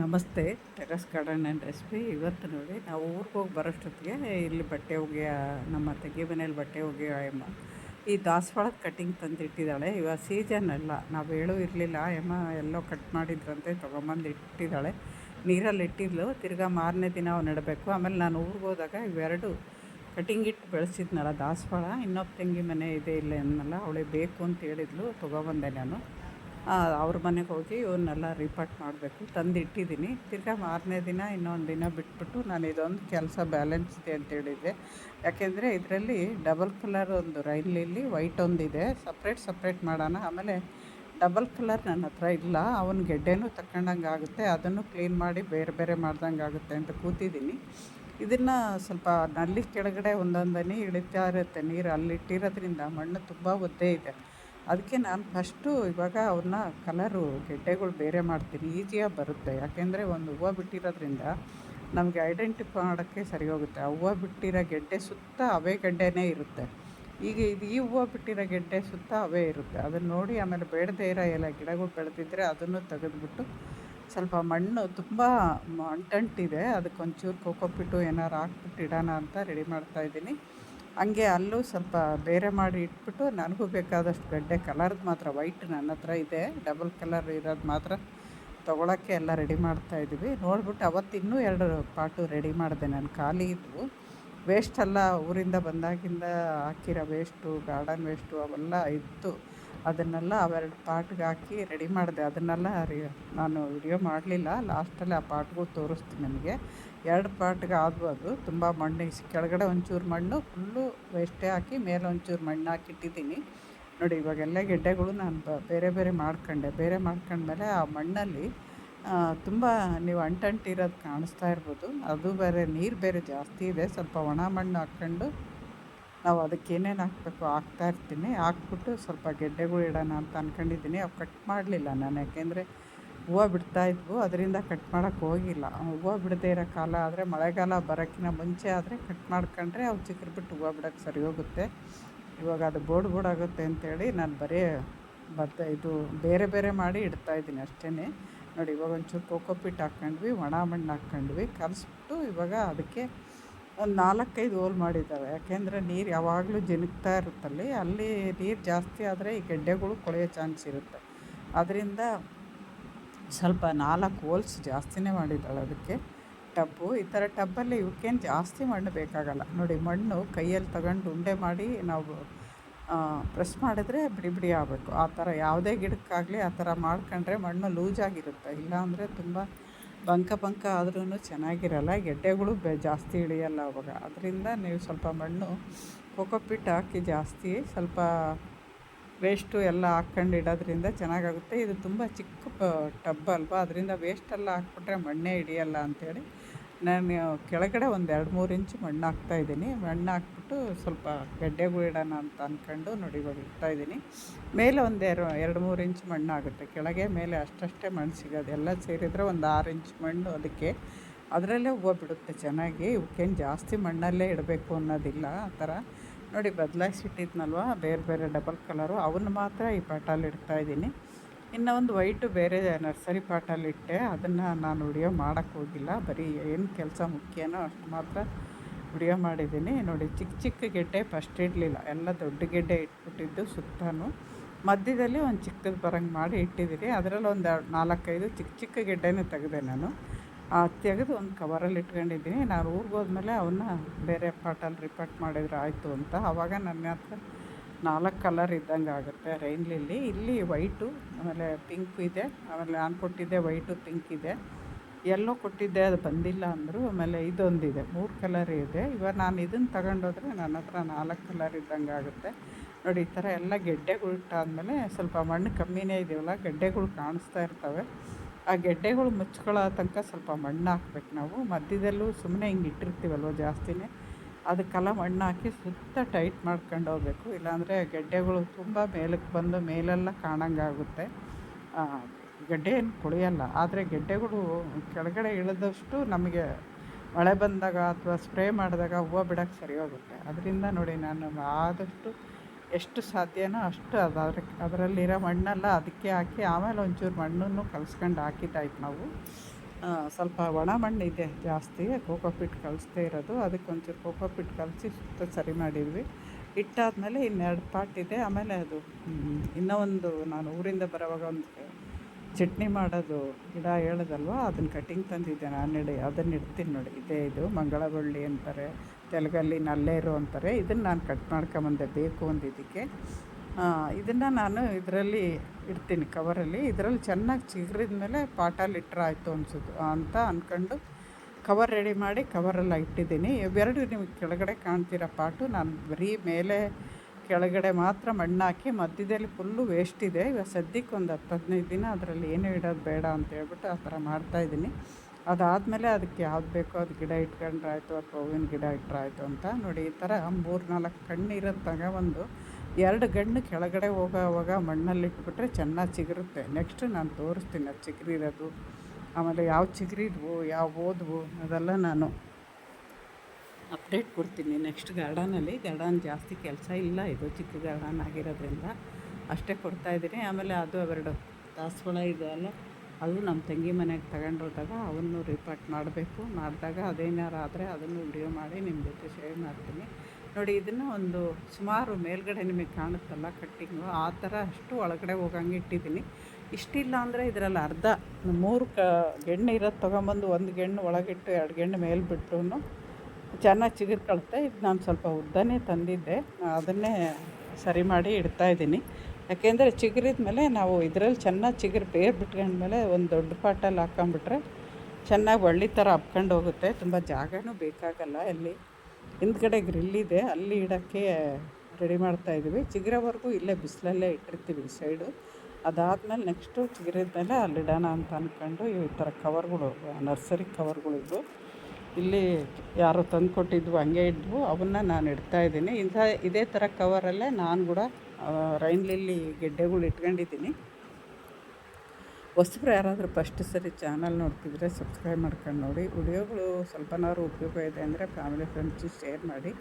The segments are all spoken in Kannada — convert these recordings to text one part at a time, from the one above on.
ನಮಸ್ತೆ, ಟೆರಸ್ ಗಾರ್ಡನ್ ಆ್ಯಂಡ್ ರೆಸಿಪಿ. ಇವತ್ತು ನೋಡಿ, ನಾವು ಊರಿಗೆ ಹೋಗಿ ಬರೋಷ್ಟೊತ್ತಿಗೆ ಇಲ್ಲಿ ಬಟ್ಟೆ ಹೋಗಿ ನಮ್ಮ ತಂಗಿ ಮನೇಲಿ ಬಟ್ಟೆ ಹೋಗಿ ಎಮ್ಮ ಈ ದಾಸವಾಳದ ಕಟ್ಟಿಂಗ್ ತಂದಿಟ್ಟಿದ್ದಾಳೆ. ಇವಾಗ ಸೀಸನ್ ಅಲ್ಲ, ನಾವು ಹೇಳೂ ಇರಲಿಲ್ಲ. ಎಮ್ಮ ಎಲ್ಲೋ ಕಟ್ ಮಾಡಿದ್ರಂತೆ, ತೊಗೊಂಬಂದು ಇಟ್ಟಿದ್ದಾಳೆ. ನೀರಲ್ಲಿ ಇಟ್ಟಿದ್ಲು. ತಿರ್ಗಾ ಮಾರನೇ ದಿನ ಅವು ನೆಡಬೇಕು. ಆಮೇಲೆ ನಾನು ಊರಿಗೆ ಹೋದಾಗ ಇವೆರಡು ಕಟಿಂಗ್ ಇಟ್ಟು ಬೆಳೆಸಿದ್ನಲ್ಲ ದಾಸವಾಳ. ಇನ್ನೊಬ್ಬ ತಂಗಿ ಮನೆ ಇದೆ ಇಲ್ಲ ಅನ್ನಲ್ಲ, ಅವಳಿಗೆ ಬೇಕು ಅಂತ ಹೇಳಿದ್ಲು. ತೊಗೊಬಂದೆ ನಾನು. ಅವ್ರ ಮನೆಗೆ ಹೋಗಿ ಇವನ್ನೆಲ್ಲ ರಿಪೋರ್ಟ್ ಮಾಡಬೇಕು. ತಂದು ಇಟ್ಟಿದ್ದೀನಿ ತಿರ್ಗಾ ಮಾರನೇ ದಿನ ಇನ್ನೊಂದು ದಿನ ಬಿಟ್ಬಿಟ್ಟು ನಾನು ಇದೊಂದು ಕೆಲಸ ಬ್ಯಾಲೆನ್ಸ್ ಇದೆ ಅಂತ ಹೇಳಿದ್ದೆ. ಯಾಕೆಂದರೆ ಇದರಲ್ಲಿ ಡಬಲ್ ಕಲರ್ ಒಂದು ರೈಲಲ್ಲಿ ವೈಟ್ ಒಂದಿದೆ ಸಪ್ರೇಟ್ ಸಪ್ರೇಟ್ ಮಾಡೋಣ. ಆಮೇಲೆ ಡಬಲ್ ಕಲರ್ ನನ್ನ ಹತ್ರ ಇಲ್ಲ. ಅವನ ಗೆಡ್ಡೆನೂ ತಗೊಂಡಂಗೆ ಆಗುತ್ತೆ. ಅದನ್ನು ಕ್ಲೀನ್ ಮಾಡಿ ಬೇರೆ ಬೇರೆ ಮಾಡ್ದಂಗೆ ಆಗುತ್ತೆ ಅಂತ ಕೂತಿದ್ದೀನಿ ಇದನ್ನು ಸ್ವಲ್ಪ ನಲ್ಲಿ ಕೆಳಗಡೆ ಒಂದೊಂದನೇ ಇಳಿತಾ ಇರುತ್ತೆ ನೀರು. ಅಲ್ಲಿಟ್ಟಿರೋದ್ರಿಂದ ಮಣ್ಣು ತುಂಬ ಒದ್ದೆ ಇದೆ. ಅದಕ್ಕೆ ನಾನು ಫಸ್ಟು ಇವಾಗ ಅವನ್ನ ಕಲರು, ಗೆಡ್ಡೆಗಳು ಬೇರೆ ಮಾಡ್ತೀನಿ, ಈಸಿಯಾಗಿ ಬರುತ್ತೆ. ಯಾಕೆಂದರೆ ಒಂದು ಹೂವು ಬಿಟ್ಟಿರೋದ್ರಿಂದ ನಮಗೆ ಐಡೆಂಟಿಫೈ ಮಾಡೋಕ್ಕೆ ಸರಿ ಹೋಗುತ್ತೆ ಆ ಹೂವು ಬಿಟ್ಟಿರೋ ಗೆಡ್ಡೆ ಸುತ್ತ ಅವೇ ಗೆಡ್ಡೆನೇ ಇರುತ್ತೆ. ಈಗ ಇದು ಈ ಹೂವು ಬಿಟ್ಟಿರೋ ಗೆಡ್ಡೆ ಸುತ್ತ ಅವೇ ಇರುತ್ತೆ. ಅದನ್ನು ನೋಡಿ ಆಮೇಲೆ ಬೇಡದೇ ಇರೋ ಎಲ್ಲ ಗಿಡಗಳು ಬೆಳೆದಿದ್ದರೆ ಅದನ್ನು ತೆಗೆದುಬಿಟ್ಟು ಸ್ವಲ್ಪ ಮಣ್ಣು ತುಂಬ ಅಂಟಂಟಿದೆ. ಅದಕ್ಕೆ ಒಂಚೂರು ಕೋಕೋಪಿಟ್ಟು ಏನಾರು ಹಾಕ್ಬಿಟ್ಟು ಇಡೋಣ ಅಂತ ರೆಡಿ ಮಾಡ್ತಾಯಿದ್ದೀನಿ ಹಂಗೆ ಅಲ್ಲೂ ಸ್ವಲ್ಪ ಬೇರೆ ಮಾಡಿ ಇಟ್ಬಿಟ್ಟು ನನಗೂ ಬೇಕಾದಷ್ಟು ಗಡ್ಡೆ ಕಲರ್ದು ಮಾತ್ರ, ವೈಟ್ ನನ್ನ ಹತ್ರ ಇದೆ, ಡಬಲ್ ಕಲರ್ ಇರೋದು ಮಾತ್ರ ತೊಗೊಳಕ್ಕೆ ಎಲ್ಲ ರೆಡಿ ಮಾಡ್ತಾಯಿದ್ವಿ ನೋಡ್ಬಿಟ್ಟು ಅವತ್ತು ಇನ್ನೂ ಎರಡು ಪಾಟು ರೆಡಿ ಮಾಡಿದೆ ನಾನು ಖಾಲಿ ಇದ್ವು. ವೇಸ್ಟೆಲ್ಲ ಊರಿಂದ ಬಂದಾಗಿಂದ ಹಾಕಿರೋ ವೇಸ್ಟು, ಗಾರ್ಡನ್ ವೇಸ್ಟು ಅವೆಲ್ಲ ಇತ್ತು. ಅದನ್ನೆಲ್ಲ ಅವೆರಡು ಪಾರ್ಟ್ಗೆ ಹಾಕಿ ರೆಡಿ ಮಾಡಿದೆ. ಅದನ್ನೆಲ್ಲ ರಿ ನಾನು ವಿಡಿಯೋ ಮಾಡಲಿಲ್ಲ. ಲಾಸ್ಟಲ್ಲಿ ಆ ಪಾಟ್ಗೂ ತೋರಿಸ್ತೀನಿ ನಿಮಗೆ. ಎರಡು ಪಾರ್ಟ್ಗೆ ಆದವು ಅದು ತುಂಬ ಮಣ್ಣು ಕೆಳಗಡೆ ಒಂಚೂರು ಮಣ್ಣು ಫುಲ್ಲು ವೇಸ್ಟೇ ಹಾಕಿ ಮೇಲೆ ಒಂಚೂರು ಮಣ್ಣು ಹಾಕಿಟ್ಟಿದ್ದೀನಿ. ನೋಡಿ, ಇವಾಗೆಲ್ಲ ಗೆಡ್ಡೆಗಳು ನಾನು ಬೇರೆ ಬೇರೆ ಮಾಡ್ಕೊಂಡೆ. ಬೇರೆ ಮಾಡ್ಕೊಂಡ್ಮೇಲೆ ಆ ಮಣ್ಣಲ್ಲಿ ತುಂಬ ನೀವು ಅಂಟಂಟಿರೋದು ಕಾಣಿಸ್ತಾ ಇರ್ಬೋದು. ಅದು ಬೇರೆ, ನೀರು ಬೇರೆ ಜಾಸ್ತಿ ಇದೆ. ಸ್ವಲ್ಪ ಒಣ ಮಣ್ಣು ಹಾಕ್ಕೊಂಡು ನಾವು ಅದಕ್ಕೆ ಏನೇನು ಹಾಕಬೇಕು ಹಾಕ್ತಾ ಇರ್ತೀನಿ. ಹಾಕ್ಬಿಟ್ಟು ಸ್ವಲ್ಪ ಗೆಡ್ಡೆಗಳು ಇಡೋಣ ಅಂತ ಅಂದ್ಕೊಂಡಿದ್ದೀನಿ ಅವು ಕಟ್ ಮಾಡಲಿಲ್ಲ ನಾನು. ಯಾಕೆಂದರೆ ಹೂವು ಬಿಡ್ತಾಯಿದ್ವು ಅದರಿಂದ ಕಟ್ ಮಾಡೋಕ್ಕೆ ಹೋಗಿಲ್ಲ. ಹೂವು ಬಿಡದೇ ಇರೋ ಕಾಲ ಆದರೆ, ಮಳೆಗಾಲ ಬರೋಕ್ಕಿಂತ ಮುಂಚೆ ಆದರೆ ಕಟ್ ಮಾಡ್ಕೊಂಡ್ರೆ ಅವು ಬಿಟ್ಟು ಹೂವು ಬಿಡೋಕ್ಕೆ ಸರಿ ಹೋಗುತ್ತೆ. ಇವಾಗ ಅದು ಬೋರ್ಡ್ ಬೋರ್ಡ್ ಆಗುತ್ತೆ ಅಂತೇಳಿ ನಾನು ಬರೀ ಬತ್ತ ಇದು ಬೇರೆ ಬೇರೆ ಮಾಡಿ ಇಡ್ತಾ ಇದ್ದೀನಿ ಅಷ್ಟೇ ನೋಡಿ ಇವಾಗ ಒಂಚೂರು ಕೋಕೋಪಿಟ್ ಹಾಕ್ಕೊಂಡ್ವಿ, ಒಣ ಮಣ್ಣು ಹಾಕ್ಕೊಂಡ್ವಿ. ಕಲಿಸ್ಬಿಟ್ಟು ಇವಾಗ ಅದಕ್ಕೆ ಒಂದು ನಾಲ್ಕೈದು ಹೋಲ್ ಮಾಡಿದ್ದಾವೆ. ಯಾಕೆಂದರೆ ನೀರು ಯಾವಾಗಲೂ ಜಿನುಗ್ತಾ ಇರುತ್ತಲ್ಲಿ, ಅಲ್ಲಿ ನೀರು ಜಾಸ್ತಿ ಆದರೆ ಈ ಗೆಡ್ಡೆಗಳು ಕೊಳೆಯೋ ಚಾನ್ಸ್ ಇರುತ್ತೆ. ಅದರಿಂದ ಸ್ವಲ್ಪ ನಾಲ್ಕು ಹೋಲ್ಸ್ ಜಾಸ್ತಿನೇ ಮಾಡಿದ್ದಾಳೆ ಅದಕ್ಕೆ. ಟಬ್ಬು, ಈ ಥರ ಟಬ್ಬಲ್ಲಿ ಇವಕ್ಕೇನು ಜಾಸ್ತಿ ಮಣ್ಣು ಬೇಕಾಗಲ್ಲ. ನೋಡಿ, ಮಣ್ಣು ಕೈಯಲ್ಲಿ ತಗೊಂಡು ಉಂಡೆ ಮಾಡಿ ನಾವು ಪ್ರೆಸ್ ಮಾಡಿದ್ರೆ ಬಿಡಿ ಬಿಡಿ ಆಗಬೇಕು. ಆ ಥರ ಯಾವುದೇ ಗಿಡಕ್ಕಾಗಲಿ ಆ ಥರ ಮಾಡ್ಕೊಂಡ್ರೆ ಮಣ್ಣು ಲೂಸಾಗಿರುತ್ತೆ ಇಲ್ಲಾಂದರೆ ತುಂಬ ಬಂಕ ಬಂಕ ಆದ್ರೂ ಚೆನ್ನಾಗಿರಲ್ಲ, ಗೆಡ್ಡೆಗಳು ಬೆ, ಜಾಸ್ತಿ ಇಳಿಯಲ್ಲ ಅವಾಗ. ಅದರಿಂದ ನೀವು ಸ್ವಲ್ಪ ಮಣ್ಣು ಕೋಕೋಪಿಟ್ ಹಾಕಿ ಜಾಸ್ತಿ ಸ್ವಲ್ಪ ವೇಸ್ಟು ಎಲ್ಲ ಹಾಕ್ಕೊಂಡು ಇಡೋದ್ರಿಂದ ಚೆನ್ನಾಗಾಗುತ್ತೆ. ಇದು ತುಂಬ ಚಿಕ್ಕ ಟಬ್ ಅಲ್ವಾ? ಅದರಿಂದ ವೇಸ್ಟೆಲ್ಲ ಹಾಕ್ಬಿಟ್ರೆ ಮಣ್ಣೇ ಹಿಡಿಯಲ್ಲ ಅಂಥೇಳಿ ನಾನು ಕೆಳಗಡೆ ಒಂದು ಎರಡು ಮೂರು ಇಂಚು ಮಣ್ಣು ಹಾಕ್ತಾಯಿದ್ದೀನಿ ಮಣ್ಣು ಹಾಕ್ಬಿಟ್ಟು ಸ್ವಲ್ಪ ಗಡ್ಡೆಗೂ ಇಡೋಣ ಅಂತ ಅಂದ್ಕೊಂಡು ನೋಡಿ ಇವಾಗ ಇಡ್ತಾಯಿದ್ದೀನಿ ಮೇಲೆ ಒಂದು ಎರಡು ಎರಡು ಮೂರು ಇಂಚ್ ಮಣ್ಣು ಆಗುತ್ತೆ. ಕೆಳಗೆ ಮೇಲೆ ಅಷ್ಟಷ್ಟೇ ಮಣ್ಣು ಸಿಗೋದು. ಎಲ್ಲ ಸೇರಿದರೆ ಒಂದು ಆರು ಇಂಚ್ ಮಣ್ಣು ಅದಕ್ಕೆ. ಅದರಲ್ಲೇ ಹೂವು ಬಿಡುತ್ತೆ ಚೆನ್ನಾಗಿ. ಇವಕ್ಕೇನು ಜಾಸ್ತಿ ಮಣ್ಣಲ್ಲೇ ಇಡಬೇಕು ಅನ್ನೋದಿಲ್ಲ. ಆ ಥರ ನೋಡಿ ಬದಲಾಯಿಸಿಟ್ಟಿದ್ನಲ್ವ ಬೇರೆ ಬೇರೆ ಡಬಲ್ ಕಲರು. ಅವನ್ನ ಮಾತ್ರ ಈ ಪಾಟಲ್ಲಿ ಇಡ್ತಾಯಿದ್ದೀನಿ ಇನ್ನು ಒಂದು ವೈಟು ಬೇರೆ ನರ್ಸರಿ ಪಾಟಲ್ಲಿಟ್ಟೆ. ಅದನ್ನು ನಾನು ವಿಡಿಯೋ ಮಾಡೋಕ್ಕೋಗಿಲ್ಲ ಬರೀ ಏನು ಕೆಲಸ ಮುಖ್ಯನೋ ಅಷ್ಟು ಮಾತ್ರ ವಿಡಿಯೋ ಮಾಡಿದ್ದೀನಿ. ನೋಡಿ, ಚಿಕ್ಕ ಚಿಕ್ಕ ಗೆಡ್ಡೆ, ಫಸ್ಟ್ ಇಡಲಿಲ್ಲ. ಎಲ್ಲ ದೊಡ್ಡ ಗೆಡ್ಡೆ ಇಟ್ಬಿಟ್ಟಿದ್ದು ಸುತ್ತಾನು. ಮಧ್ಯದಲ್ಲಿ ಒಂದು ಚಿಕ್ಕದು ಬರಂಗೆ ಮಾಡಿ ಇಟ್ಟಿದ್ದೀನಿ. ಅದರಲ್ಲಿ ಒಂದು ನಾಲ್ಕೈದು ಚಿಕ್ಕ ಚಿಕ್ಕ ಗೆಡ್ಡೆನೂ ತೆಗೆದೆ ನಾನು. ತೆಗೆದು ಒಂದು ಕವರಲ್ಲಿ ಇಟ್ಕೊಂಡಿದ್ದೀನಿ. ನಾನು ಊರಿಗೆ ಹೋದ್ಮೇಲೆ ಅವನ್ನ ಬೇರೆ ಪಾಟಲ್ಲಿ ರಿಪೋರ್ಟ್ ಮಾಡಿದ್ರೆ ಆಯಿತು ಅಂತ. ಆವಾಗ ನನ್ನ ಹತ್ರ ನಾಲ್ಕು ಕಲರ್ ಇದ್ದಂಗೆ ಆಗುತ್ತೆ ರೈನ್ಲಿಲ್ಲಿ ಇಲ್ಲಿ ವೈಟು ಆಮೇಲೆ ಪಿಂಕ್ ಇದೆ. ಆಮೇಲೆ ನಾನು ಕೊಟ್ಟಿದ್ದೆ ವೈಟು ಪಿಂಕ್ ಇದೆ. ಎಲ್ಲೋ ಕೊಟ್ಟಿದ್ದೆ, ಅದು ಬಂದಿಲ್ಲ ಅಂದರು. ಆಮೇಲೆ ಇದೊಂದಿದೆ, ಮೂರು ಕಲರ್ ಇದೆ. ಇವಾಗ ನಾನು ಇದನ್ನು ತಗೊಂಡೋದ್ರೆ ನನ್ನ ಹತ್ರ ನಾಲ್ಕು ಕಲರ್ ಇದ್ದಂಗೆ ಆಗುತ್ತೆ. ನೋಡಿ, ಈ ಥರ ಎಲ್ಲ ಗೆಡ್ಡೆಗಳು ಇಟ್ಟಾದ್ಮೇಲೆ ಸ್ವಲ್ಪ ಮಣ್ಣು ಕಮ್ಮಿನೇ ಇದೆಯಲ್ಲ, ಗೆಡ್ಡೆಗಳು ಕಾಣಿಸ್ತಾ ಇರ್ತವೆ. ಆ ಗೆಡ್ಡೆಗಳು ಮುಚ್ಕೊಳ್ಳೋ ತನಕ ಸ್ವಲ್ಪ ಮಣ್ಣು ಹಾಕ್ಬೇಕು ನಾವು. ಮಧ್ಯದಲ್ಲೂ ಸುಮ್ಮನೆ ಹಿಂಗೆ ಇಟ್ಟಿರ್ತೀವಲ್ವ ಜಾಸ್ತಿನೇ. ಅದಕ್ಕೆಲ್ಲ ಮಣ್ಣು ಹಾಕಿ ಸುತ್ತ ಟೈಟ್ ಮಾಡ್ಕೊಂಡು ಹೋಗ್ಬೇಕು. ಇಲ್ಲಾಂದರೆ ಗೆಡ್ಡೆಗಳು ತುಂಬ ಮೇಲಕ್ಕೆ ಬಂದು ಮೇಲೆಲ್ಲ ಕಾಣಂಗಾಗುತ್ತೆ. ಗೆಡ್ಡೆ ಏನು ಕೊಳೆಯಲ್ಲ. ಆದರೆ ಗೆಡ್ಡೆಗಳು ಕೆಳಗಡೆ ಇಳಿದಷ್ಟು ನಮಗೆ ಮಳೆ ಬಂದಾಗ ಅಥವಾ ಸ್ಪ್ರೇ ಮಾಡಿದಾಗ ಹೂವು ಬಿಡೋಕ್ಕೆ ಸರಿ ಹೋಗುತ್ತೆ ಅದರಿಂದ ನೋಡಿ ನಾನು ಆದಷ್ಟು ಎಷ್ಟು ಸಾಧ್ಯನೋ ಅಷ್ಟು ಅದು. ಅದರಲ್ಲಿರೋ ಮಣ್ಣೆಲ್ಲ ಅದಕ್ಕೆ ಹಾಕಿ ಆಮೇಲೆ ಒಂಚೂರು ಮಣ್ಣನ್ನು ಕಲ್ಸ್ಕೊಂಡು ಹಾಕಿದ್ದಾಯ್ತು ನಾವು. ಸ್ವಲ್ಪ ಒಣ ಮಣ್ಣಿದೆ ಜಾಸ್ತಿ, ಕೋಕೋಪಿಟ್ ಕಲಿಸ್ದೇ ಇರೋದು. ಅದಕ್ಕೆ ಒಂಚೂರು ಕೋಕೋಪಿಟ್ ಕಲಸಿ ಸುತ್ತ ಸರಿ ಮಾಡಿದ್ವಿ. ಇಟ್ಟಾದಮೇಲೆ ಇನ್ನೆರಡು ಪಾಟ್ ಇದೆ. ಆಮೇಲೆ ಅದು ಇನ್ನೂ ಒಂದು ನಾನು ಊರಿಂದ ಬರೋವಾಗ ಒಂದು ಚಟ್ನಿ ಮಾಡೋದು ಗಿಡ ಹೇಳಿದಲ್ವ? ಅದನ್ನು ಕಟಿಂಗ್ ತಂದಿದ್ದೆ ನಾನು ಇಡಿ ಅದನ್ನು ಇಡ್ತೀನಿ ನೋಡಿ. ಇದೇ ಇದು ಮಂಗಳ ಬಳ್ಳಿ ಅಂತಾರೆ, ತೆಲುಗಲ್ಲಿ ನಲ್ಲೇರು ಅಂತಾರೆ. ಇದನ್ನು ನಾನು ಕಟ್ ಮಾಡ್ಕೊಂಬಂದೆ, ಬೇಕು ಅಂದಿದ್ದಕ್ಕೆ. ಇದನ್ನು ನಾನು ಇದರಲ್ಲಿ ಇಡ್ತೀನಿ ಕವರಲ್ಲಿ ಇದರಲ್ಲಿ ಚೆನ್ನಾಗಿ ಚಿಗುರಿದ ಮೇಲೆ ಪಾಟಲ್ಲಿ ಇಟ್ಟರೆ ಆಯಿತು ಅನ್ಸುತ್ತೆ ಅಂತ ಅಂದ್ಕೊಂಡು ಕವರ್ ರೆಡಿ ಮಾಡಿ ಕವರೆಲ್ಲ ಇಟ್ಟಿದ್ದೀನಿ. ಇವೆರಡು ನಿಮಗೆ ಕೆಳಗಡೆ ಕಾಣ್ತೀರ ಪಾಟು, ನಾನು ಬರೀ ಮೇಲೆ ಕೆಳಗಡೆ ಮಾತ್ರ ಮಣ್ಣಾಕಿ ಮಧ್ಯದಲ್ಲಿ ಫುಲ್ಲು ವೇಸ್ಟ್ ಇದೆ. ಇವಾಗ ಸದ್ಯಕ್ಕೆ ಒಂದು ಹತ್ತು ಹದಿನೈದು ದಿನ ಅದರಲ್ಲಿ ಏನೂ ಇಡೋದು ಬೇಡ ಅಂತ ಹೇಳ್ಬಿಟ್ಟು ಆ ಥರ ಮಾಡ್ತಾಯಿದ್ದೀನಿ ಅದಾದಮೇಲೆ ಅದಕ್ಕೆ ಯಾವ್ದು ಬೇಕೋ ಅದು ಗಿಡ ಇಟ್ಕೊಂಡ್ರಾಯ್ತು ಅಥವಾ ಹೂವಿನ ಗಿಡ ಇಟ್ಟರಾಯ್ತು ಅಂತ ನೋಡಿ ಈ ಥರ ಮೂರು ನಾಲ್ಕು ಕಣ್ಣು ಇರೋದು ಒಂದು ಎರಡು ಗಣ್ಣು ಕೆಳಗಡೆ ಹೋಗೋವಾಗ ಮಣ್ಣಲ್ಲಿ ಇಟ್ಬಿಟ್ರೆ ಚೆನ್ನಾಗಿ ಚಿಗುರುತ್ತೆ. ನೆಕ್ಸ್ಟ್ ನಾನು ತೋರಿಸ್ತೀನಿ, ಅದು ಚಿಗುರಿರೋದು. ಆಮೇಲೆ ಯಾವ ಚಿಗುರಿದ್ವು, ಯಾವ ಓದ್ವು ಅದೆಲ್ಲ ನಾನು ಅಪ್ಡೇಟ್ ಕೊಡ್ತೀನಿ ನೆಕ್ಸ್ಟ್ ಗಾರ್ಡನಲ್ಲಿ. ಗಾರ್ಡನ್ ಜಾಸ್ತಿ ಕೆಲಸ ಇಲ್ಲ, ಇದು ಚಿಕ್ಕ ಗಾರ್ಡನ್ ಆಗಿರೋದ್ರಿಂದ. ಅಷ್ಟೇ ಕೊಡ್ತಾಯಿದ್ದೀನಿ ಆಮೇಲೆ ಅದು ಎರಡು ದಾಸವಾಳ ಇದೆಯಲ್ಲ ಅದು ನಮ್ಮ ತಂಗಿ ಮನೆಗೆ ತಗೊಂಡೋದಾಗ ಅವನ್ನು ರಿಪಾರ್ಟ್ ಮಾಡಬೇಕು. ಮಾಡಿದಾಗ ಅದೇನಾರು ಆದರೆ ಅದನ್ನು ವಿಡಿಯೋ ಮಾಡಿ ನಿಮ್ಮ ಜೊತೆ ಶೇರ್ ಮಾಡ್ತೀನಿ. ನೋಡಿ, ಇದನ್ನು ಒಂದು ಸುಮಾರು ಮೇಲ್ಗಡೆ ನಿಮಗೆ ಕಾಣುತ್ತಲ್ಲ ಕಟ್ಟಿಂಗು ಆ ಥರ ಅಷ್ಟು ಒಳಗಡೆ ಹೋಗಂಗೆ ಇಟ್ಟಿದ್ದೀನಿ. ಇಷ್ಟಿಲ್ಲ ಅಂದರೆ ಇದರಲ್ಲಿ ಅರ್ಧ ಮೂರು ಕ, ಗೆಣ್ಣು ಇರೋದು ತೊಗೊಂಬಂದು ಒಂದು ಗೆಣ್ಣು ಒಳಗಿಟ್ಟು ಎರಡು ಗೆಣ್ಣು ಮೇಲೆ ಬಿಟ್ಟು ಚೆನ್ನಾಗಿ ಚಿಗುರ್ಕೊಳುತ್ತೆ ಇದು ನಾನು ಸ್ವಲ್ಪ ಉದ್ದನೇ ತಂದಿದ್ದೆ. ಅದನ್ನೇ ಸರಿ ಮಾಡಿ ಇಡ್ತಾಯಿದ್ದೀನಿ ಯಾಕೆಂದರೆ ಚಿಗುರಿದ ಮೇಲೆ ನಾವು ಇದರಲ್ಲಿ ಚೆನ್ನಾಗಿ ಚಿಗುರು ಬೇರು ಬಿಟ್ಕೊಂಡ್ಮೇಲೆ ಒಂದು ದೊಡ್ಡ ಪಾಟಲ್ಲಿ ಹಾಕ್ಕೊಂಬಿಟ್ರೆ ಚೆನ್ನಾಗಿ ಒಳ್ಳೆ ಥರ ಹಬ್ಕೊಂಡು ಹೋಗುತ್ತೆ. ತುಂಬ ಜಾಗನೂ ಬೇಕಾಗಲ್ಲ ಅಲ್ಲಿ. ಹಿಂದ್ಗಡೆ ಗ್ರಿಲ್ ಇದೆ. ಅಲ್ಲಿ ಇಡೋಕ್ಕೆ ರೆಡಿ ಮಾಡ್ತಾಯಿದ್ದೀವಿ ಚಿಗುರವರೆಗೂ ಇಲ್ಲೇ ಬಿಸಿಲಲ್ಲೇ ಇಟ್ಟಿರ್ತೀವಿ ಈ ಸೈಡು. ಅದಾದಮೇಲೆ ನೆಕ್ಸ್ಟು ಚಿಗುರಿದ್ಮೇಲೆ ಅಲ್ಲಿ ಇಡೋಣ ಅಂತ ಅಂದ್ಕೊಂಡು ಈ ಥರ ಕವರ್ಗಳು, ನರ್ಸರಿ ಕವರ್ಗಳಿದ್ವು. ಇಲ್ಲಿ ಯಾರೋ ತಂದು ಕೊಟ್ಟಿದ್ವು ಹಂಗೆ ಇದ್ವು, ಅವನ್ನ ನಾನು ಇಡ್ತಾ ಇದ್ದೀನಿ. ಇಂಥ ಇದೇ ಥರ ಕವರಲ್ಲೇ ನಾನು ಕೂಡ ರೈನ್ ಲಿಲ್ಲಿ ಗೆಡ್ಡೆಗಳು ಇಟ್ಕೊಂಡಿದ್ದೀನಿ. ಹೊಸಬ್ರು ಯಾರಾದರೂ ಫಸ್ಟ್ ಸರಿ ಚಾನಲ್ ನೋಡ್ತಿದ್ರೆ ಸಬ್ಸ್ಕ್ರೈಬ್ ಮಾಡ್ಕೊಂಡು ನೋಡಿ. ವಿಡಿಯೋಗಳು ಸ್ವಲ್ಪನಾದ್ರು ಉಪಯೋಗ ಇದೆ ಅಂದರೆ ಫ್ಯಾಮಿಲಿ ಫ್ರೆಂಡ್ಸು ಶೇರ್ ಮಾಡಿ.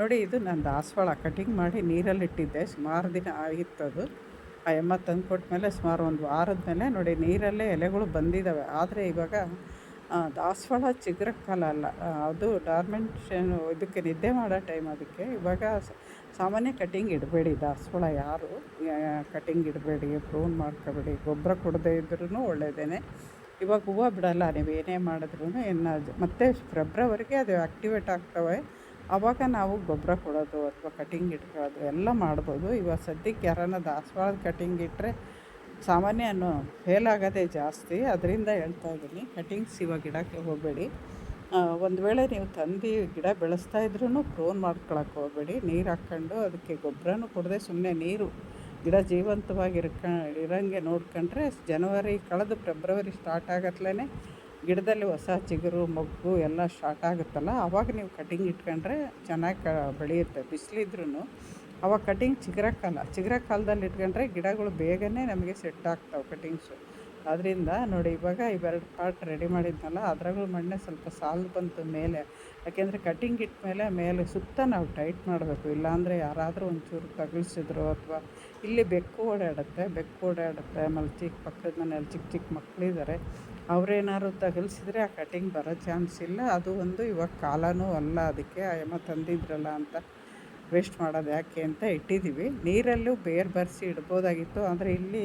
ನೋಡಿ, ಇದು ನಾನು ದಾಸವಾಳ ಕಟಿಂಗ್ ಮಾಡಿ ನೀರಲ್ಲಿ ಇಟ್ಟಿದ್ದೆ, ಸುಮಾರು ದಿನ ಆಗಿತ್ತು ಅದು. ಆ ಎಮ್ಮ ತಂದು ಕೊಟ್ಮೇಲೆ ಸುಮಾರು ಒಂದು ವಾರದ ಮೇಲೆ ನೋಡಿ, ನೀರಲ್ಲೇ ಎಲೆಗಳು ಬಂದಿದ್ದಾವೆ ಆದರೆ ಇವಾಗ ದಾಸವಾಳ ಚಿಗುರಕ್ಕೆ ಕಾಲ ಅಲ್ಲ. ಅದು ಡಾರ್ಮೆಂಟೇಷನ್ ಇದಕ್ಕೆ ನಿದ್ದೆ ಮಾಡೋ ಟೈಮ್ ಅದಕ್ಕೆ. ಇವಾಗ ಸಾಮಾನ್ಯ ಕಟಿಂಗ್ ಇಡಬೇಡಿ ದಾಸವಾಳ ಯಾರು. ಕಟಿಂಗ್ ಇಡಬೇಡಿ ಪ್ರೂನ್ ಮಾಡ್ಕೋಬೇಡಿ, ಗೊಬ್ಬರ ಕೊಡದೇ ಇದ್ರೂ ಒಳ್ಳೆಯದೇ ಇವಾಗ ಹೂವು ಬಿಡಲ್ಲ, ನೀವು ಏನೇ ಮಾಡಿದ್ರೂ ಏನಾದ್ರು ಮತ್ತೆ ಫೆಬ್ರವರಿಗೆ ಅದು ಆ್ಯಕ್ಟಿವೇಟ್ ಆಗ್ತವೆ. ಆವಾಗ ನಾವು ಗೊಬ್ಬರ ಕೊಡೋದು ಅಥವಾ ಕಟಿಂಗ್ ಇಟ್ಕೊಳ್ಳೋದು ಎಲ್ಲ ಮಾಡ್ಬೋದು. ಇವಾಗ ಸದ್ಯಕ್ಕೆ ಯಾರನ್ನ ದಾಸವಾಳದ ಕಟಿಂಗ್ ಇಟ್ಟರೆ ಸಾಮಾನ್ಯ ಅನ್ನೋ ಫೇಲ್ ಆಗೋದೇ ಜಾಸ್ತಿ. ಅದರಿಂದ ಹೇಳ್ತಾ ಇದ್ದೀನಿ ಕಟಿಂಗ್ಸ್ ಇವಾಗ ಗಿಡಕ್ಕೆ ಹೋಗಬೇಡಿ. ಒಂದು ವೇಳೆ ನೀವು ತಂದು ಗಿಡ ಬೆಳೆಸ್ತಾ ಇದ್ರೂ ಪ್ರೋನ್ ಮಾಡ್ಕೊಳಕ್ಕೆ ಹೋಗಬೇಡಿ. ನೀರು ಹಾಕ್ಕೊಂಡು ಅದಕ್ಕೆ ಗೊಬ್ಬರನೂ ಕೊಡದೆ ಸುಮ್ಮನೆ ನೀರು, ಗಿಡ ಜೀವಂತವಾಗಿ ಇರ್ಕ ಇರೋಂಗೆ ನೋಡ್ಕೊಂಡ್ರೆ ಜನವರಿ, ಕಳೆದು ಫೆಬ್ರವರಿ ಸ್ಟಾರ್ಟ್ ಆಗತ್ಲೇ ಗಿಡದಲ್ಲಿ ಹೊಸ ಚಿಗುರು, ಮೊಗ್ಗು ಎಲ್ಲ ಸ್ಟಾರ್ಟ್ ಆಗುತ್ತಲ್ಲ ಆವಾಗ ನೀವು ಕಟಿಂಗ್ ಇಟ್ಕೊಂಡ್ರೆ ಚೆನ್ನಾಗಿ ಬೆಳೆಯುತ್ತೆ. ಬಿಸಿಲಿದ್ರೂ ಅವಾಗ ಕಟಿಂಗ್ ಕಾಲ, ಚಿಗ್ರ ಕಾಲದಲ್ಲಿ ಇಟ್ಕೊಂಡ್ರೆ ಗಿಡಗಳು ಬೇಗನೆ ನಮಗೆ ಸೆಟ್ ಆಗ್ತಾವೆ ಕಟಿಂಗ್ಸು ಅದರಿಂದ ನೋಡಿ ಇವಾಗ ಇವೆರಡು ಪಾರ್ಟ್ ರೆಡಿ ಮಾಡಿದ್ನಲ್ಲ ಅದ್ರಗಳು ಮಣ್ಣೆ ಸ್ವಲ್ಪ ಸಾಲು ಬಂತು ಮೇಲೆ. ಯಾಕೆಂದರೆ ಕಟಿಂಗ್ ಇಟ್ಟ ಮೇಲೆ ಮೇಲೆ ಸುತ್ತ ನಾವು ಟೈಟ್ ಮಾಡಬೇಕು. ಇಲ್ಲಾಂದರೆ ಯಾರಾದರೂ ಒಂಚೂರು ತಗಲ್ಸಿದ್ರು ಅಥವಾ ಇಲ್ಲಿ ಬೆಕ್ಕು ಓಡಾಡುತ್ತೆ ಬೆಕ್ಕು ಓಡಾಡುತ್ತೆ. ಆಮೇಲೆ ಚಿಕ್ಕ ಪಕ್ಕದ ಮನೇಲಿ ಚಿಕ್ಕ ಚಿಕ್ಕ ಮಕ್ಕಳಿದ್ದಾರೆ ಅವರೇನಾದ್ರು ತಗಲ್ಸಿದ್ರೆ ಆ ಕಟಿಂಗ್ ಬರೋ ಚಾನ್ಸ್ ಇಲ್ಲ. ಅದು ಒಂದು ಇವಾಗ ಕಾಲನೂ ಅಲ್ಲ, ಅದಕ್ಕೆ ಯಮ್ಮ ತಂದಿದ್ರಲ್ಲ ಅಂತ ವೇಸ್ಟ್ ಮಾಡೋದು ಯಾಕೆ ಅಂತ ಇಟ್ಟಿದ್ದೀವಿ. ನೀರಲ್ಲೂ ಬೇರು ಬರೆಸಿ ಇಡ್ಬೋದಾಗಿತ್ತು. ಆದರೆ ಇಲ್ಲಿ,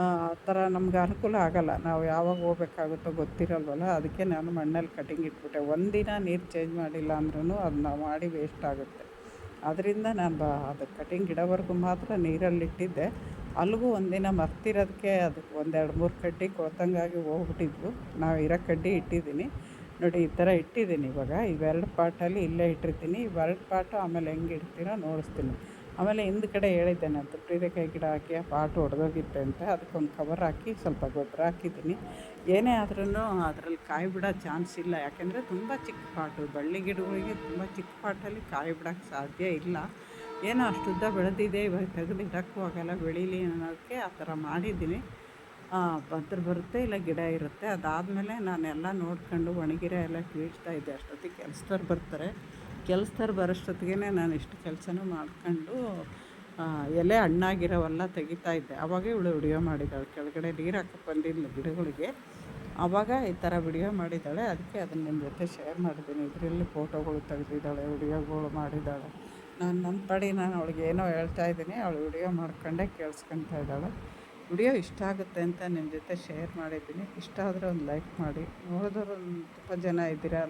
ಆ ಥರ ನಮ್ಗೆ ಅನುಕೂಲ ಆಗೋಲ್ಲ. ನಾವು ಯಾವಾಗ ಹೋಗ್ಬೇಕಾಗುತ್ತೋ ಗೊತ್ತಿರಲ್ವಲ್ಲ. ಅದಕ್ಕೆ ನಾನು ಮಣ್ಣಲ್ಲಿ ಕಟಿಂಗ್ ಇಟ್ಬಿಟ್ಟೆ. ಒಂದಿನ ನೀರು ಚೇಂಜ್ ಮಾಡಿಲ್ಲ ಅಂದ್ರೂ ಅದು ನಾವು ಮಾಡಿ ವೇಸ್ಟ್ ಆಗುತ್ತೆ. ಅದರಿಂದ ನಾನು ಬ, ಅದು ಕಟಿಂಗ್ ಗಿಡವರೆಗೂ ಮಾತ್ರ ನೀರಲ್ಲಿ ಇಟ್ಟಿದ್ದೆ. ಅಲ್ಲಿಗೂ ಒಂದಿನ ಮರ್ತಿರೋದಕ್ಕೆ ಅದು ಒಂದೆರಡು ಮೂರು ಕಡ್ಡಿ ಕೊಳ್ತಂಗಾಗಿ ಹೋಗ್ಬಿಟ್ಟಿದ್ವು. ನಾವು ಇರೋ ಕಡ್ಡಿ ಇಟ್ಟಿದ್ದೀನಿ. ನೋಡಿ, ಈ ಥರ ಇಟ್ಟಿದ್ದೀನಿ ಇವಾಗ. ಇವೆರಡು ಪಾಟಲ್ಲಿ ಇಲ್ಲೇ ಇಟ್ಟಿರ್ತೀನಿ. ಇವೆರಡು ಪಾಟು ಆಮೇಲೆ ಹೆಂಗೆ ಇಡ್ತೀನೋ ನೋಡಿಸ್ತೀನಿ. ಆಮೇಲೆ ಹಿಂದ್ಗಡೆ ಹೇಳಿದ್ದೇನೆ ಅಂತ ಪ್ರೀತೆಕಾಯಿ ಗಿಡ ಹಾಕಿ ಪಾಟು ಒಡೆದೋಗಿತ್ತೆ ಅಂತ. ಅದಕ್ಕೊಂದು ಕವರ್ ಹಾಕಿ ಸ್ವಲ್ಪ ಗೊಬ್ಬರ ಹಾಕಿದ್ದೀನಿ. ಏನೇ ಆದ್ರೂ ಅದರಲ್ಲಿ ಕಾಯಿ ಬಿಡೋ ಚಾನ್ಸ್ ಇಲ್ಲ. ಯಾಕೆಂದರೆ ತುಂಬ ಚಿಕ್ಕ ಪಾಟು. ಬಳ್ಳಿ ಗಿಡಗಳಿಗೆ ತುಂಬ ಚಿಕ್ಕ ಪಾಟಲ್ಲಿ ಕಾಯಿ ಬಿಡೋಕ್ಕೆ ಸಾಧ್ಯ ಇಲ್ಲ. ಏನೋ ಅಷ್ಟುದ್ದ ಬೆಳೆದಿದೆ, ಇವಾಗ ತೆಗೆದು ಇಡೋಕ್ಕೂ ಆಗಲ್ಲ, ಬೆಳೀಲಿ ಅನ್ನೋದಕ್ಕೆ ಆ ಥರ ಮಾಡಿದ್ದೀನಿ. ಭದ್ರ ಬರುತ್ತೆ ಇಲ್ಲ ಗಿಡ ಇರುತ್ತೆ. ಅದಾದಮೇಲೆ ನಾನೆಲ್ಲ ನೋಡ್ಕೊಂಡು ಒಣಗಿರೋ ಎಲ್ಲ ಕೀಳ್ತಾ ಇದ್ದೆ. ಅಷ್ಟೊತ್ತಿಗೆ ಕೆಲಸದವ್ರು ಬರ್ತಾರೆ. ಕೆಲಸದವ್ರು ಬರೋಷ್ಟೊತ್ತಿಗೆ ನಾನು ಇಷ್ಟು ಕೆಲಸನೂ ಮಾಡ್ಕೊಂಡು ಎಲೆ ಹಣ್ಣಾಗಿರೋವೆಲ್ಲ ತೆಗಿತಾ ಇದ್ದೆ. ಅವಾಗೇ ಇವಳು ವಿಡಿಯೋ ಮಾಡಿದ್ದಾಳೆ ಕೆಳಗಡೆ ನೀರು ಹಾಕಕ್ಕೆ ಬಂದಿದ್ಲು ಗಿಡಗಳಿಗೆ. ಆವಾಗ ಈ ಥರ ವಿಡಿಯೋ ಮಾಡಿದ್ದಾಳೆ ಅದಕ್ಕೆ ಅದನ್ನು ನಿಮ್ಮ ಜೊತೆ ಶೇರ್ ಮಾಡಿದ್ದೀನಿ ಇದರಲ್ಲಿ ಫೋಟೋಗಳು ತೆಗೆದಿದ್ದಾಳೆ, ವಿಡಿಯೋಗಳು ಮಾಡಿದ್ದಾಳೆ ನಾನು ನನ್ನ ಪಡಿ ನಾನು ಅವಳಿಗೆ ಏನೋ ಹೇಳ್ತಾ ಇದ್ದೀನಿ. ಅವಳು ವಿಡಿಯೋ ಮಾಡ್ಕೊಂಡೇ ಕೇಳಿಸ್ಕೊತಾ ಇದ್ದಾಳೆ. ವಿಡಿಯೋ ಇಷ್ಟ ಆಗುತ್ತೆ ಅಂತ ನಿಮ್ಮ ಜೊತೆ ಶೇರ್ ಮಾಡಿದ್ದೀನಿ. ಇಷ್ಟ ಆದರೆ ಒಂದು ಲೈಕ್ ಮಾಡಿ. ನೋಡಿದವರು ತುಂಬ ಜನ ಇದ್ದೀರಾ?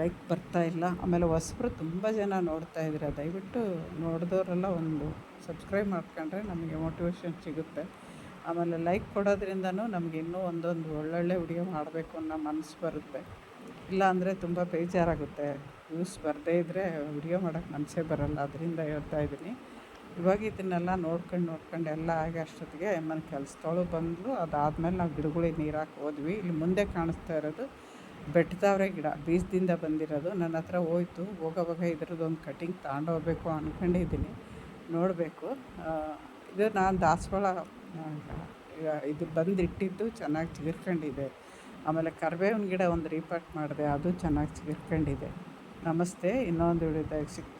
ಲೈಕ್ ಬರ್ತಾ ಇಲ್ಲ. ಆಮೇಲೆ ಹೊಸಬ್ರು ತುಂಬ ಜನ ನೋಡ್ತಾ ಇದ್ದೀರಾ? ದಯವಿಟ್ಟು ನೋಡಿದವರೆಲ್ಲ ಒಂದು ಸಬ್ಸ್ಕ್ರೈಬ್ ಮಾಡ್ಕೊಂಡ್ರೆ ನಮಗೆ ಮೋಟಿವೇಶನ್ ಸಿಗುತ್ತೆ. ಆಮೇಲೆ ಲೈಕ್ ಕೊಡೋದ್ರಿಂದನೂ ನಮಗೆ ಇನ್ನೂ ಒಂದೊಂದು ಒಳ್ಳೊಳ್ಳೆ ವಿಡಿಯೋ ಮಾಡಬೇಕು ಅನ್ನೋ ಮನಸ್ಸು ಬರುತ್ತೆ. ಇಲ್ಲ ಅಂದರೆ ತುಂಬ ಬೇಜಾರಾಗುತ್ತೆ. ವ್ಯೂಸ್ ಬರದೇ ಇದ್ದರೆ ವಿಡಿಯೋ ಮಾಡೋಕ್ಕೆ ಮನಸ್ಸೇ ಬರಲ್ಲ. ಅದರಿಂದ ಹೇಳ್ತಾ ಇದ್ದೀನಿ. ಇವಾಗ ಇದನ್ನೆಲ್ಲ ನೋಡ್ಕೊಂಡು ನೋಡ್ಕೊಂಡು ಎಲ್ಲ ಆಗಿ ಅಷ್ಟೊತ್ತಿಗೆ ಅಮ್ಮನ ಕೆಲಸದವಳು ಬಂದಳು ಅದಾದಮೇಲೆ ನಾವು ಗಿಡಗಳಿಗೆ ನೀರು ಹಾಕಿ ಹೋದ್ವಿ. ಇಲ್ಲಿ ಮುಂದೆ ಕಾಣಿಸ್ತಾ ಇರೋದು ಬೆಟ್ಟದವ್ರೆ ಗಿಡ. ಬೀಜದಿಂದ ಬಂದಿರೋದು. ನನ್ನ ಹತ್ರ ಹೋಯ್ತು. ಹೋಗೋವಾಗ ಇದ್ರದ್ದೊಂದು ಕಟಿಂಗ್ ತಗೊಂಡೋಗ್ಬೇಕು ಅಂದ್ಕೊಂಡಿದ್ದೀನಿ ನೋಡಬೇಕು. ಇದು ನಾನು ದಾಸವಾಳ ಇದು ಬಂದಿಟ್ಟಿದ್ದು ಚೆನ್ನಾಗಿ ಚಿಗಿರ್ಕೊಂಡಿದೆ. ಆಮೇಲೆ ಕರಿಬೇವಿನ ಗಿಡ ಒಂದು ರೀಪಾಟ್ ಮಾಡಿದೆ. ಅದು ಚೆನ್ನಾಗಿ ಚಿಗಿರ್ಕೊಂಡಿದೆ. ನಮಸ್ತೆ. ಇನ್ನೊಂದು ವಿಡಿಯೋದಾಗ ಸಿಗ್ತೀನಿ.